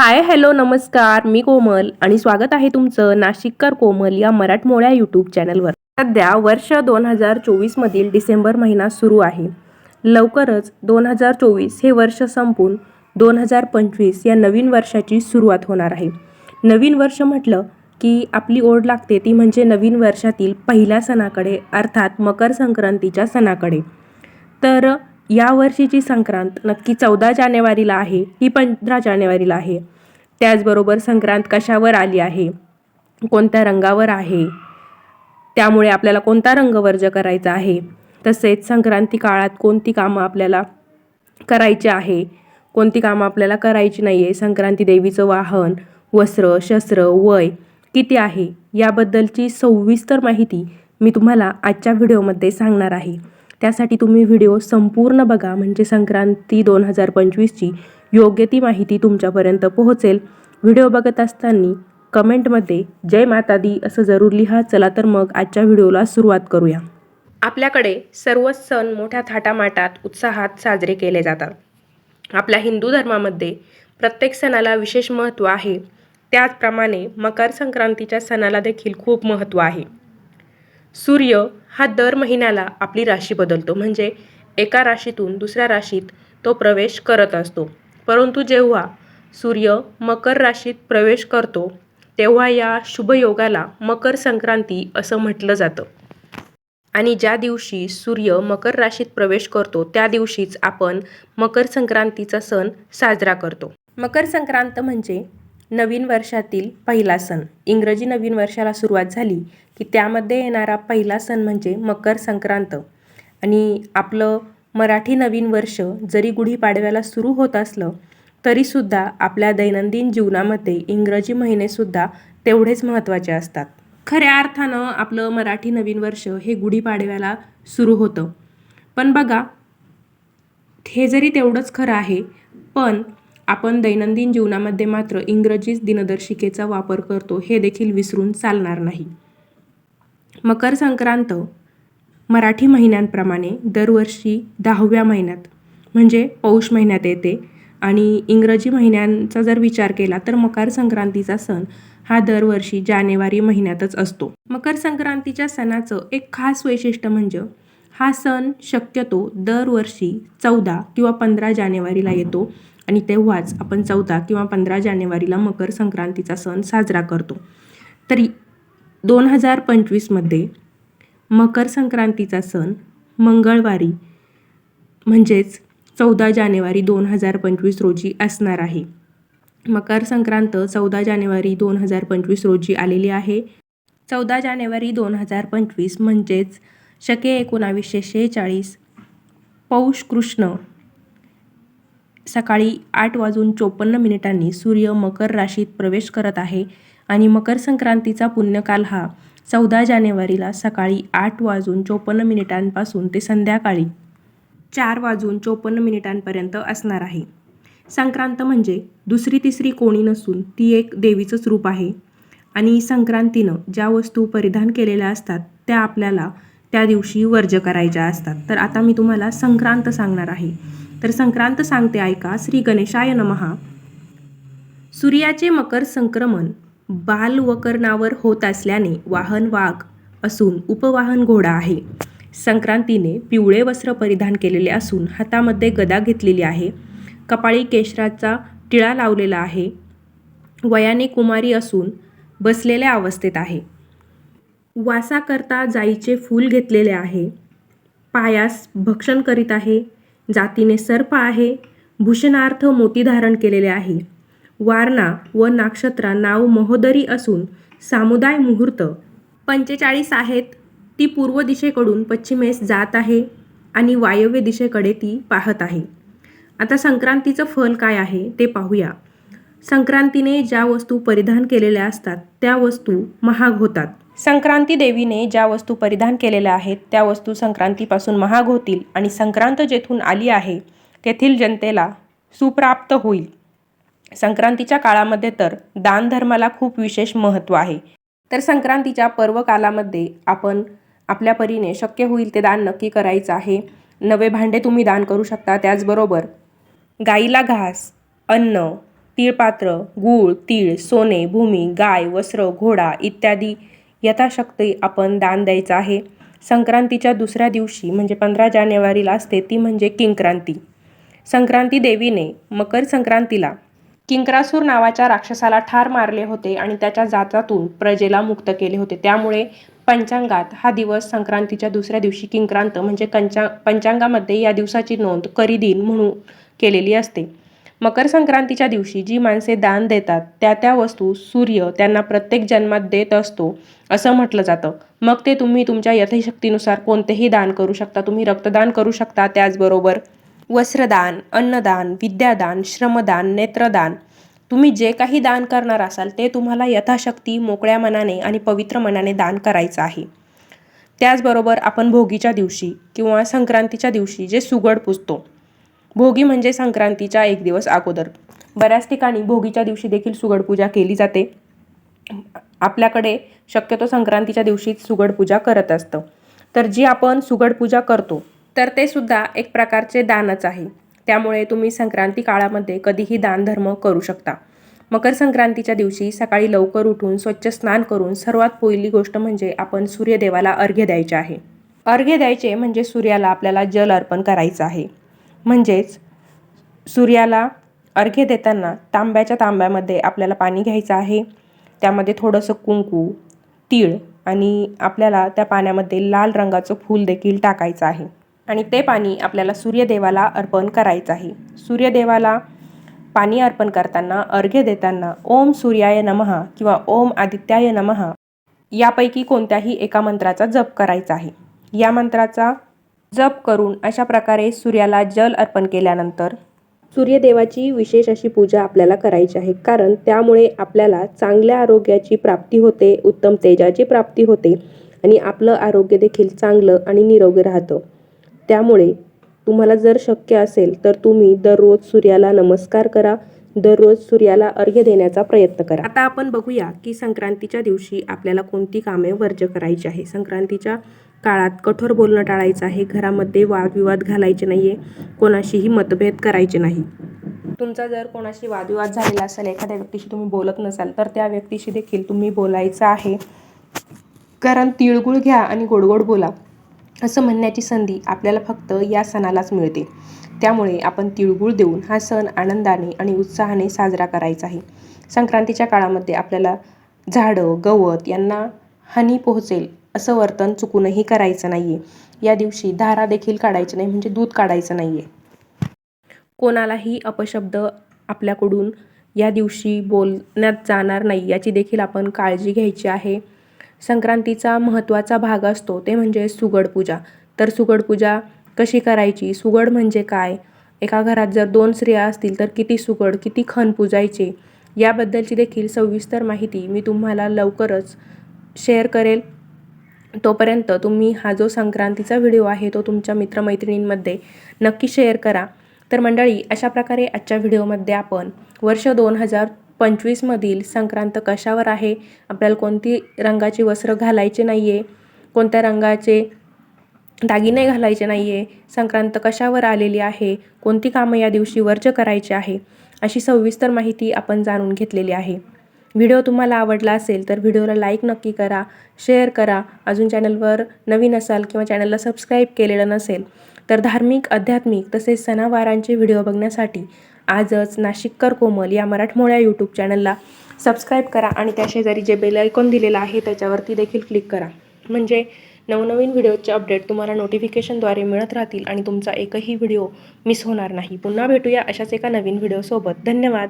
Hi hello नमस्कार. मी कोमल आणि स्वागत आहे तुमचं नाशिककर कोमल या मराठमोळ्या यूट्यूब चॅनलवर. सध्या वर्ष दोन हजार चोवीसमधील डिसेंबर महिना सुरू आहे. लवकरच दोन हजार चोवीस हे वर्ष संपून दोन हजार पंचवीस या नवीन वर्षाची सुरुवात होणार आहे. नवीन वर्ष म्हटलं की आपली ओढ लागते ती म्हणजे नवीन वर्षातील पहिल्या सणाकडे अर्थात मकर संक्रांतीच्या सणाकडे. तर या वर्षीची संक्रांत नक्की चौदा जानेवारीला आहे ही पंधरा जानेवारीला आहे. त्याचबरोबर संक्रांत कशावर आली आहे? कोणत्या रंगावर आहे? त्यामुळे आपल्याला कोणता रंग वर्ज करायचा आहे? तसेच संक्रांती काळात कोणती कामं आपल्याला करायची आहे? कोणती कामं आपल्याला करायची नाही आहे संक्रांती देवीचं वाहन वस्त्र शस्त्र वय किती आहे? याबद्दलची सविस्तर माहिती मी तुम्हाला आजच्या व्हिडिओमध्ये सांगणार आहे. त्यासाठी तुम्ही व्हिडिओ संपूर्ण बघा. म्हणजे संक्रांती दोन हजार पंचवीसची योग्य ती माहिती तुमच्यापर्यंत पोहोचेल. व्हिडिओ बघत असताना कमेंटमध्ये जय माता दी असं जरूर लिहा. चला तर मग आजच्या व्हिडिओला सुरुवात करूया. आपल्याकडे सर्वच सण मोठ्या थाटामाटात उत्साहात साजरे केले जातात. आपल्या हिंदू धर्मामध्ये प्रत्येक सणाला विशेष महत्त्व आहे. त्याचप्रमाणे मकर संक्रांतीच्या सणाला देखील खूप महत्त्व आहे. सूर्य हा दर महिन्याला आपली राशी बदलतो. म्हणजे एका राशीतून दुसऱ्या राशीत तो प्रवेश करत असतो. परंतु जेव्हा सूर्य मकर राशीत प्रवेश करतो तेव्हा या शुभयोगाला मकर संक्रांती असं म्हटलं जातं. आणि ज्या दिवशी सूर्य मकर राशीत प्रवेश करतो त्या दिवशीच आपण मकर संक्रांतीचा सण साजरा करतो. मकर संक्रांत म्हणजे नवीन वर्षातील पहिला सण. इंग्रजी नवीन वर्षाला सुरुवात झाली की त्यामध्ये येणारा पहिला सण म्हणजे मकर संक्रांत. आणि आपलं मराठी नवीन वर्ष जरी गुढीपाडव्याला सुरू होत असलं तरीसुद्धा आपल्या दैनंदिन जीवनामध्ये इंग्रजी महिनेसुद्धा तेवढेच महत्त्वाचे असतात. खऱ्या अर्थानं आपलं मराठी नवीन वर्ष हे गुढीपाडव्याला सुरू होतं. पण बघा हे जरी तेवढंच खरं आहे पण आपण दैनंदिन जीवनामध्ये मात्र इंग्रजीच दिनदर्शिकेचा वापर करतो हे देखील विसरून चालणार नाही. मकर संक्रांत मराठी महिन्यांप्रमाणे दरवर्षी दहाव्या महिन्यात म्हणजे पौष महिन्यात येते. आणि इंग्रजी महिन्यांचा जर विचार केला तर मकर संक्रांतीचा सण हा दरवर्षी जानेवारी महिन्यातच असतो. मकर संक्रांतीच्या सणाचं एक खास वैशिष्ट्य म्हणजे हा सण शक्यतो दरवर्षी चौदा किंवा पंधरा जानेवारीला येतो. आणि तेव्हाच आपण चौदा किंवा पंधरा जानेवारीला मकर संक्रांतीचा सण साजरा करतो. तरी दोन हजार पंचवीसमध्ये मकर संक्रांतीचा सण मंगळवारी म्हणजेच चौदा जानेवारी दोन हजार पंचवीस रोजी असणार आहे. मकर संक्रांत चौदा जानेवारी दोन हजार पंचवीस रोजी आलेली आहे. चौदा जानेवारी दोन हजार पंचवीस म्हणजेच शके एकोणावीसशे शेहेचाळीस पौष कृष्ण सकाळी आठ वाजून चोपन्न मिनिटांनी सूर्य मकर राशीत प्रवेश करत आहे आणि मकर संक्रांतीचा पुण्यकाल हा चौदा जानेवारीला सकाळी आठ वाजून चोपन्न मिनिटांपासून ते संध्याकाळी चार वाजून चोपन्न मिनिटांपर्यंत असणार आहे. संक्रांत म्हणजे दुसरी तिसरी कोणी नसून ती एक देवीचंच रूप आहे आणि संक्रांतीनं ज्या वस्तू परिधान केलेल्या असतात त्या आपल्याला त्या दिवशी वर्ज करायच्या असतात. तर आता मी तुम्हाला संक्रांत सांगणार आहे. तर संक्रांत सांगते ऐका. श्री गणेशाय नमहा. सूर्याचे मकर संक्रमण बालवकरणावर होत असल्याने वाहन वाघ असून उपवाहन घोडा आहे. संक्रांतीने पिवळे वस्त्र परिधान केलेले असून हातामध्ये गदा घेतलेली आहे. कपाळी केशराचा टिळा लावलेला आहे. वयाने कुमारी असून बसलेल्या अवस्थेत आहे. वासाकरता जाईचे फूल घेतलेले आहे. पायास भक्षण करीत आहे. जातीने सर्प आहे. भूषणार्थ मोती धारण केलेले आहे. वारणा व नाक्षत्रा नाव महोदरी असून सामुदाय मुहूर्त. पंचेचाळीस आहेत. ती पूर्व दिशेकडून पश्चिमेस जात आहे आणि वायव्य दिशेकडे ती पाहत आहे. आता संक्रांतीचं फल काय आहे ते पाहूया. संक्रांतीने ज्या वस्तू परिधान केलेल्या असतात त्या वस्तू महाग होतात. संक्रांती देवीने ज्या वस्तू परिधान केलेल्या आहेत त्या वस्तू संक्रांतीपासून महाग होतील आणि संक्रांत जेथून आली आहे तेथील जनतेला सुप्राप्त होईल. संक्रांतीच्या काळामध्ये तर दानधर्माला खूप विशेष महत्त्व आहे. तर संक्रांतीच्या पर्व कालामध्ये आपण आपल्या परीने शक्य होईल ते दान नक्की करायचं आहे. नवे भांडे तुम्ही दान करू शकता त्याचबरोबर गाईला घास अन्न तिळपात्र गूळ तीळ सोने भूमी गाय वस्त्र घोडा इत्यादी यथाशक्ती आपण दान द्यायचं आहे. संक्रांतीच्या दुसऱ्या दिवशी म्हणजे पंधरा जानेवारीला असते ती म्हणजे किंक्रांती. संक्रांती देवीने मकर संक्रांतीला किंक्रासूर नावाच्या राक्षसाला ठार मारले होते आणि त्याच्या जातातून प्रजेला मुक्त केले होते. त्यामुळे पंचांगात हा दिवस संक्रांतीच्या दुसऱ्या दिवशी किंक्रांत म्हणजे कंचा पंचांगामध्ये या दिवसाची नोंद करीदिन म्हणून केलेली असते. मकर संक्रांतीच्या दिवशी जी माणसे दान देतात त्या त्या वस्तू सूर्य त्यांना प्रत्येक जन्मात देत असतो असं म्हटलं जातं. मग ते तुम्ही तुमच्या यथशक्तीनुसार कोणतेही दान करू शकता. तुम्ही रक्तदान करू शकता. त्याचबरोबर वस्त्रदान अन्नदान विद्यादान श्रमदान नेत्रदान. तुम्ही जे काही दान करणार असाल ते तुम्हाला यथाशक्ती मोकळ्या मनाने आणि पवित्र मनाने दान करायचं आहे. त्याचबरोबर आपण भोगीच्या दिवशी किंवा संक्रांतीच्या दिवशी जे सुगड पुजतो भोगी म्हणजे संक्रांतीच्या एक दिवस अगोदर. बऱ्याच ठिकाणी भोगीच्या दिवशी देखील सुगड पूजा केली जाते. आपल्याकडे शक्यतो संक्रांतीच्या दिवशीच सुगड पूजा करत असतं. तर जी आपण सुगड पूजा करतो तर ते सुद्धा एक प्रकारचे दानच आहे. त्यामुळे तुम्ही संक्रांती काळामध्ये कधीही दानधर्म करू शकता. मकर संक्रांतीच्या दिवशी सकाळी लवकर उठून स्वच्छ स्नान करून सर्वात पहिली गोष्ट म्हणजे आपण सूर्यदेवाला अर्घ्य द्यायचे आहे. अर्घ्य द्यायचे म्हणजे सूर्याला आपल्याला जल अर्पण करायचं आहे. म्हणजेच सूर्याला अर्घ्य देताना तांब्याच्या तांब्यामध्ये आपल्याला पाणी घ्यायचं आहे. त्यामध्ये थोडंसं कुंकू तीळ आणि आपल्याला त्या पाण्यामध्ये लाल रंगाचं फूल देखील टाकायचं आहे. आणि ते पाणी आपल्याला सूर्यदेवाला अर्पण करायचं आहे. सूर्यदेवाला पाणी अर्पण करताना अर्घ्य देताना ओम सूर्याय नमहा किंवा ओम आदित्याय नमहा यापैकी कोणत्याही एका मंत्राचा जप करायचा आहे. या मंत्राचा जप करून अशा प्रकारे सूर्याला जल अर्पण केल्यानंतर सूर्यदेवाची विशेष अशी पूजा आपल्याला करायची आहे. कारण त्यामुळे आपल्याला चांगल्या आरोग्याची प्राप्ती होते उत्तम तेजाची प्राप्ती होते आणि आपलं आरोग्य देखील चांगलं आणि निरोगी राहतं. त्यामुळे तुम्हाला जर शक्य असेल तर तुम्ही दररोज सूर्याला नमस्कार करा दररोज सूर्याला अर्घ्य देण्याचा प्रयत्न करा. आता आपण बघूया की संक्रांतीच्या दिवशी आपल्याला कोणती कामे वर्ज करायची आहे. संक्रांतीच्या काळात कठोर बोलणं टाळायचं आहे. घरामध्ये वादविवाद घालायचे नाही आहे कोणाशीही मतभेद करायचे नाही. तुमचा जर कोणाशी वादविवाद झालेला असेल एखाद्या व्यक्तीशी तुम्ही बोलत नसाल तर त्या व्यक्तीशी देखील तुम्ही बोलायचं आहे. कारण तिळगुळ घ्या आणि गोडगोड बोला असं म्हणण्याची संधी आपल्याला फक्त या सणालाच मिळते. त्यामुळे आपण तिळगुळ देऊन हा सण आनंदाने आणि उत्साहाने साजरा करायचा आहे. संक्रांतीच्या काळामध्ये आपल्याला झाडं गवत यांना हानी पोहोचेल असं वर्तन चुकूनही करायचं नाही आहे या दिवशी धारा देखील काढायची नाही म्हणजे दूध काढायचं नाही आहे कोणालाही अपशब्द आपल्याकडून या दिवशी बोलण्यात जाणार नाही याची देखील आपण काळजी घ्यायची आहे. संक्रांतीचा महत्त्वाचा भाग असतो ते म्हणजे सुगड पूजा. तर सुगड पूजा कशी करायची? सुगड म्हणजे काय? एका घरात जर दोन स्त्रिया असतील तर किती सुगड किती खण पूजायचे? याबद्दलची देखील सविस्तर माहिती मी तुम्हाला लवकरच शेअर करेल. तोपर्यंत तुम्ही हा जो संक्रांतीचा व्हिडिओ आहे तो तुमच्या मित्रमैत्रिणींमध्ये नक्की शेअर करा. तर मंडळी अशा प्रकारे आजच्या व्हिडिओमध्ये आपण वर्ष दोन हजार पंचवीसमधील संक्रांत कशावर आहे आपल्याला कोणती रंगाची वस्त्र घालायचे नाही आहे कोणत्या रंगाचे दागिने घालायचे नाही आहे संक्रांत कशावर आलेली आहे कोणती कामं या दिवशी वर्ज करायची आहे अशी सविस्तर माहिती आपण जाणून घेतलेली आहे. व्हिडिओ तुम्हाला आवडला असेल तर व्हिडिओला लाईक नक्की करा शेअर करा. अजून चॅनलवर नवीन असाल किंवा चॅनलला सबस्क्राईब केलेलं नसेल तर धार्मिक आध्यात्मिक तसेच सणावारांचे व्हिडिओ बघण्यासाठी आजच नाशिककर कोमल या मराठमोळ्या यूट्यूब चॅनलला सबस्क्राईब करा आणि त्या शेजारी जे बेल आयकॉन दिलेलं आहे त्याच्यावरती देखील क्लिक करा. म्हणजे नवनवीन व्हिडिओचे अपडेट तुम्हाला नोटिफिकेशनद्वारे मिळत राहतील आणि तुमचा एकही व्हिडिओ मिस होणार नाही. पुन्हा भेटूया अशाच एका नवीन व्हिडिओसोबत. धन्यवाद.